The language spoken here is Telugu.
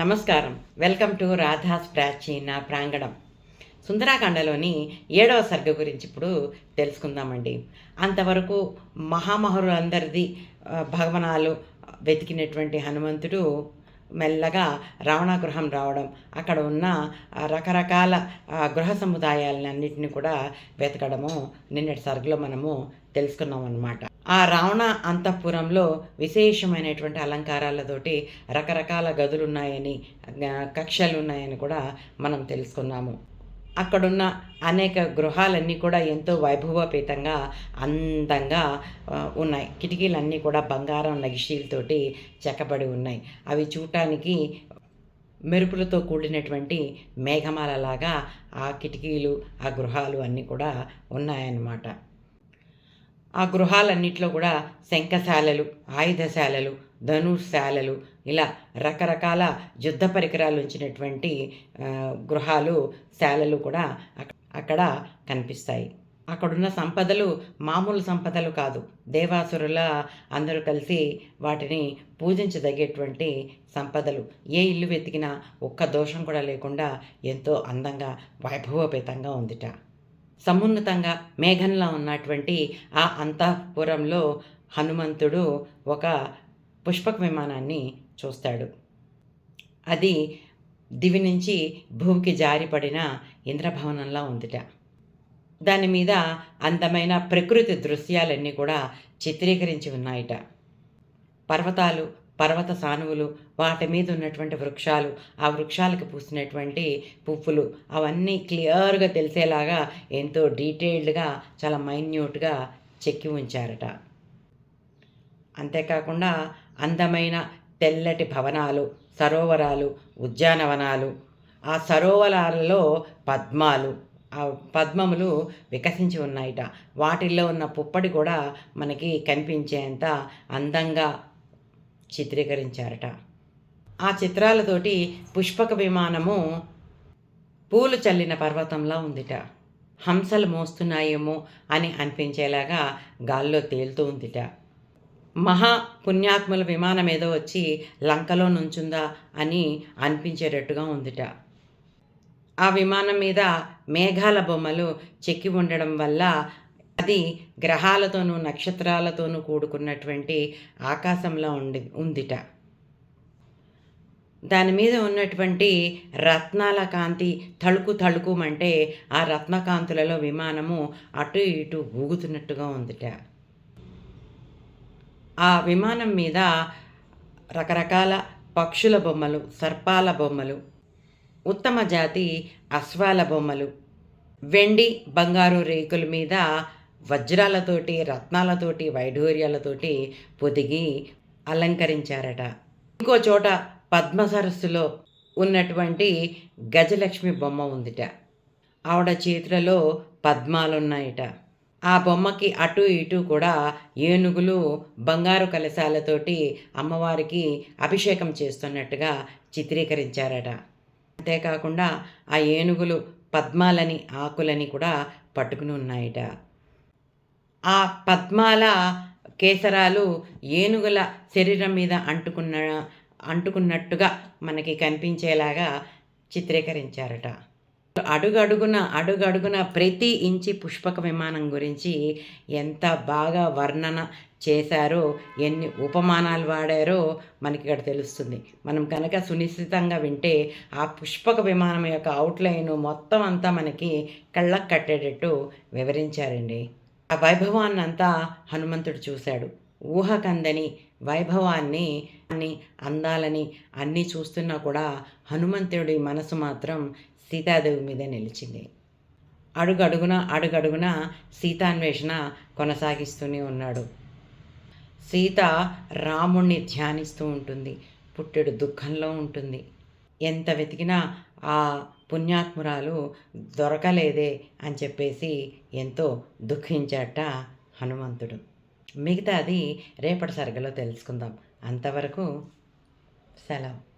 నమస్కారం. వెల్కమ్ టు రాధాస్ ప్రాచీన ప్రాంగణం. సుందరాకాండలోని ఏడవ సర్గ గురించి ఇప్పుడు తెలుసుకుందామండి. అంతవరకు మహామహులందరిది భగవనాలు వెతికినటువంటి హనుమంతుడు మెల్లగా రావణాగృహం రావడం అక్కడ ఉన్న రకరకాల గృహ సముదాయాలన్నింటినీ కూడా వెతకడము నిన్నటి సర్గలో మనము తెలుసుకున్నాం అన్నమాట ఆ రావణ అంతఃపురంలో విశేషమైనటువంటి అలంకారాలతోటి రకరకాల గదులు ఉన్నాయని కక్షలు ఉన్నాయని కూడా మనం తెలుసుకున్నాము. అక్కడున్న అనేక గృహాలన్నీ కూడా ఎంతో వైభవపేతంగా అందంగా ఉన్నాయి. కిటికీలన్నీ కూడా బంగారం నగిషీలతోటి చెక్కబడి ఉన్నాయి. అవి చూడటానికి మెరుపులతో కూడినటువంటి మేఘమాలలాగా ఆ కిటికీలు ఆ గృహాలు అన్నీ కూడా ఉన్నాయన్నమాట. ఆ గృహాలన్నింటిలో కూడా శంఖశాలలు ఆయుధశాలలు ధనుశాలలు ఇలా రకరకాల యుద్ధ పరికరాలు ఉంచినటువంటి గృహాలు శాలలు కూడా అక్కడ కనిపిస్తాయి. అక్కడున్న సంపదలు మామూలు సంపదలు కాదు. దేవాసురుల అందరూ కలిసి వాటిని పూజించదగేటువంటి సంపదలు. ఏ ఇల్లు వెతికినా ఒక్క దోషం కూడా లేకుండా ఎంతో అందంగా వైభవపేతంగా ఉందిట. సమున్నతంగా మేఘంలా ఉన్నటువంటి ఆ అంతఃపురంలో హనుమంతుడు ఒక పుష్పక విమానాన్ని చూస్తాడు. అది దివి నుంచి భూమికి జారిపడిన ఇంద్రభవనంలా ఉందిట. దాని మీద అందమైన ప్రకృతి దృశ్యాలన్నీ కూడా చిత్రీకరించి ఉన్నాయట. పర్వతాలు పర్వత సానువులు వాటి మీద ఉన్నటువంటి వృక్షాలు ఆ వృక్షాలకు పూసినటువంటి పువ్వులు అవన్నీ క్లియర్గా తెలిసేలాగా ఎంతో డీటెయిల్డ్గా చాలా మైన్యూట్గా చెక్కి ఉంచారట. అంతేకాకుండా అందమైన తెల్లటి భవనాలు సరోవరాలు ఉద్యానవనాలు ఆ సరోవరాలలో పద్మాలు ఆ పద్మములు వికసించి ఉన్నాయట. వాటిల్లో ఉన్న పుప్పడి కూడా మనకి కనిపించేంత అందంగా చిత్రీకరించారట. ఆ చిత్రాలతోటి పుష్పక విమానము పూలు చల్లిన పర్వతంలా ఉందిట. హంసలు మోస్తున్నాయేమో అని అనిపించేలాగా గాల్లో తేలుతూ ఉందిట. మహా పుణ్యాత్ముల విమానం ఏదో వచ్చి లంకలో నుంచుందా అని అనిపించేటట్టుగా ఉందిట. ఆ విమానం మీద మేఘాల బొమ్మలు చెక్కి ఉండడం వల్ల అది గ్రహాలతోనూ నక్షత్రాలతోనూ కూడుకున్నటువంటి ఆకాశంలో ఉండి ఉందిట. దాని మీద ఉన్నటువంటి రత్నాల కాంతి తళుకు తళుకుమంటే ఆ రత్నకాంతులలో విమానము అటు ఇటు ఊగుతున్నట్టుగా ఉందిట. ఆ విమానం మీద రకరకాల పక్షుల బొమ్మలు సర్పాల బొమ్మలు ఉత్తమ జాతి అశ్వాల బొమ్మలు వెండి బంగారు రేకుల మీద వజ్రాలతోటి రత్నాలతోటి వైఢూర్యాలతోటి పొదిగి అలంకరించారట. ఇంకో చోట పద్మ సరస్సులో ఉన్నటువంటి గజలక్ష్మి బొమ్మ ఉందిట. ఆవిడ చేతులలో పద్మాలున్నాయట. ఆ బొమ్మకి అటు ఇటు కూడా ఏనుగులు బంగారు కలశాలతోటి అమ్మవారికి అభిషేకం చేస్తున్నట్టుగా చిత్రీకరించారట. అంతేకాకుండా ఆ ఏనుగులు పద్మాలని ఆకులని కూడా పట్టుకుని ఉన్నాయట. ఆ పద్మాల కేసరాలు ఏనుగుల శరీరం మీద అంటుకున్న అంటుకున్నట్టుగా మనకి కనిపించేలాగా చిత్రీకరించారట. అడుగడుగున అడుగడుగున ప్రతి ఇంచి పుష్పక విమానం గురించి ఎంత బాగా వర్ణన చేశారో ఎన్ని ఉపమానాలు వాడారో మనకి ఇక్కడ తెలుస్తుంది. మనం కనుక సునిశ్చితంగా వింటే ఆ పుష్పక విమానం యొక్క అవుట్లైన్ మొత్తం అంతా మనకి కళ్ళకు కట్టేటట్టు వివరించారండి. ఆ వైభవాన్నంతా హనుమంతుడు చూశాడు. ఊహకందని వైభవాన్ని అన్ని అందాలని అన్నీ చూస్తున్నా కూడా హనుమంతుడి మనసు మాత్రం సీతాదేవి మీద నిలిచింది. అడుగడుగున అడుగడుగున సీతాన్వేషణ కొనసాగిస్తూనే ఉన్నాడు. సీత రాముణ్ణి ధ్యానిస్తూ ఉంటుంది. పుట్టెడు దుఃఖంలో ఉంటుంది. ఎంత వెతికినా ఆ పుణ్యాత్మురాలు దొరకలేదే అని చెప్పేసి ఎంతో దుఃఖించాట హనుమంతుడు. మిగతాది రేపటి సరగలో తెలుసుకుందాం. అంతవరకు సెలవు.